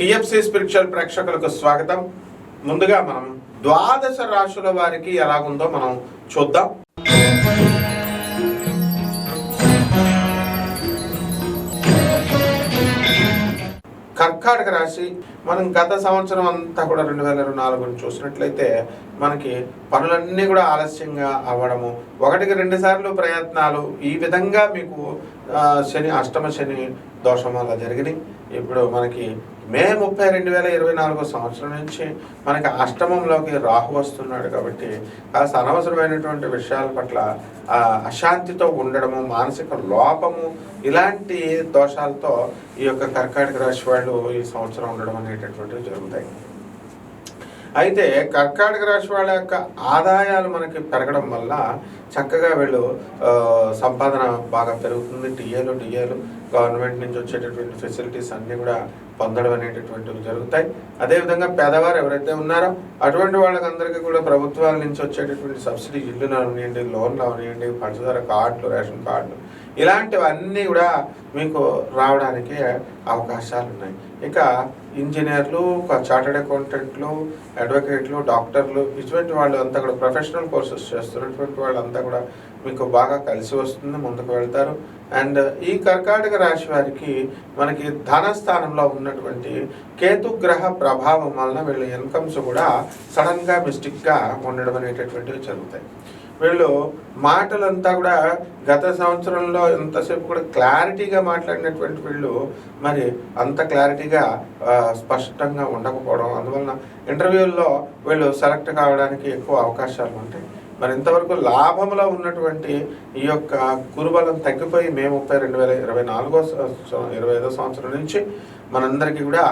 Vamsi spiritual ప్రేక్షకులకు స్వాగతం. ముందుగా మనం ద్వాదశ రాశుల వారికి ఎలాగుందో మనం చూద్దాం. కర్కాటక రాశి మనం గత సంవత్సరం అంతా కూడా రెండు వేల ఇరవై నాలుగుని చూసినట్లయితే మనకి పనులన్నీ కూడా ఆలస్యంగా అవ్వడము ఒకటికి రెండు సార్లు ప్రయత్నాలు ఈ విధంగా మీకు శని అష్టమ శని దోషం వల్ల జరిగినాయి. ఇప్పుడు మనకి మే ముప్పై రెండు వేల ఇరవై నాలుగో సంవత్సరం నుంచి మనకి అష్టమంలోకి రాహు వస్తున్నాడు కాబట్టి కాస్త అనవసరమైనటువంటి విషయాల పట్ల అశాంతితో ఉండడము మానసిక లోపము ఇలాంటి దోషాలతో ఈ యొక్క కర్కాటక రాశి వాళ్ళు ఈ సంవత్సరం ఉండడం అనేటటువంటివి జరుగుతాయి. అయితే కర్కాటక రాశి వాళ్ళ యొక్క ఆదాయాలు మనకి పెరగడం వల్ల చక్కగా వీళ్ళు సంపాదన బాగా పెరుగుతుంది. టీఏలు డిఏలు గవర్నమెంట్ నుంచి వచ్చేటటువంటి ఫెసిలిటీస్ అన్నీ కూడా పొందడం అనేటటువంటివి జరుగుతాయి. అదేవిధంగా పేదవారు ఎవరైతే ఉన్నారో అటువంటి వాళ్ళకందరికీ కూడా ప్రభుత్వాల నుంచి వచ్చేటటువంటి సబ్సిడీ ఇల్లులు అవనివ్వండి లోన్లు అవనివ్వండి పంచదార కార్డులు రేషన్ కార్డులు ఇలాంటివన్నీ కూడా మీకు రావడానికి అవకాశాలు ఉన్నాయి ఇక ఇంజనీర్లు చార్టెడ్ అకౌంటెంట్లు అడ్వకేట్లు డాక్టర్లు ఇటువంటి వాళ్ళు అంతా కూడా ప్రొఫెషనల్ కోర్సెస్ చేస్తున్నటువంటి వాళ్ళంతా కూడా మీకు బాగా కలిసి వస్తుంది ముందుకు వెళ్తారు. అండ్ ఈ కర్కాటక రాశి వారికి మనకి ధనస్థానంలో ఉన్నటువంటి కేతుగ్రహ ప్రభావం వలన వీళ్ళ ఇన్కమ్స్ కూడా సడన్గా మిస్టిక్గా ఉండడం అనేటటువంటివి జరుగుతాయి. వీళ్ళు మాటలంతా కూడా గత సంవత్సరంలో ఎంతసేపు కూడా క్లారిటీగా మాట్లాడినటువంటి వీళ్ళు మరి అంత క్లారిటీగా స్పష్టంగా ఉండకపోవడం అందువలన ఇంటర్వ్యూల్లో వీళ్ళు సెలెక్ట్ కావడానికి ఎక్కువ అవకాశాలు ఉంటాయి. మరి ఇంతవరకు లాభంలో ఉన్నటువంటి ఈ యొక్క గురుబలం తగ్గిపోయి మే ముప్పై రెండు వేల ఇరవై నాలుగో సంవత్సరం ఇరవై ఐదో సంవత్సరం నుంచి మనందరికీ కూడా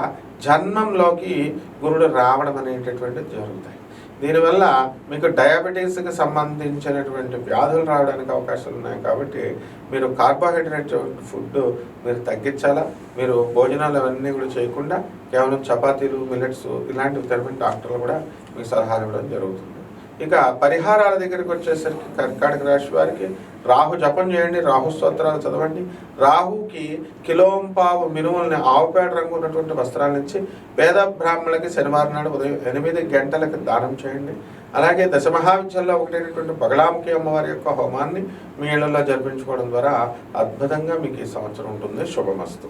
జన్మంలోకి గురుడు రావడం అనేటటువంటిది జరుగుతాయి. దీనివల్ల మీకు డయాబెటీస్కి సంబంధించినటువంటి వ్యాధులు రావడానికి అవకాశాలు ఉన్నాయి కాబట్టి మీరు కార్బోహైడ్రేట్ ఫుడ్ మీరు తగ్గించాలా? మీరు భోజనాలు అవన్నీ కూడా చేయకుండా కేవలం చపాతీలు మిల్లెట్స్ ఇలాంటివి తినమని డాక్టర్లు కూడా మీకు సలహాలు ఇవ్వడం జరుగుతుంది. ఇక పరిహారాల దగ్గరికి వచ్చేసరికి కర్కాటక రాశి వారికి రాహు జపం చేయండి రాహు స్తోత్రాలు చదవండి. రాహుకి కిలోంపావు మినుములని ఆవుపేట రంగు ఉన్నటువంటి వస్త్రాల నుంచి పేద బ్రాహ్మణులకి శనివారం నాడు ఉదయం ఎనిమిది గంటలకు దానం చేయండి. అలాగే దశమహావిద్యల్లో ఒకటైనటువంటి బగలాముఖి అమ్మవారి యొక్క హోమాన్ని మీ ఇళ్ళలో జరిపించుకోవడం ద్వారా అద్భుతంగా మీకు ఈ సంవత్సరం ఉంటుంది. శుభమస్తు.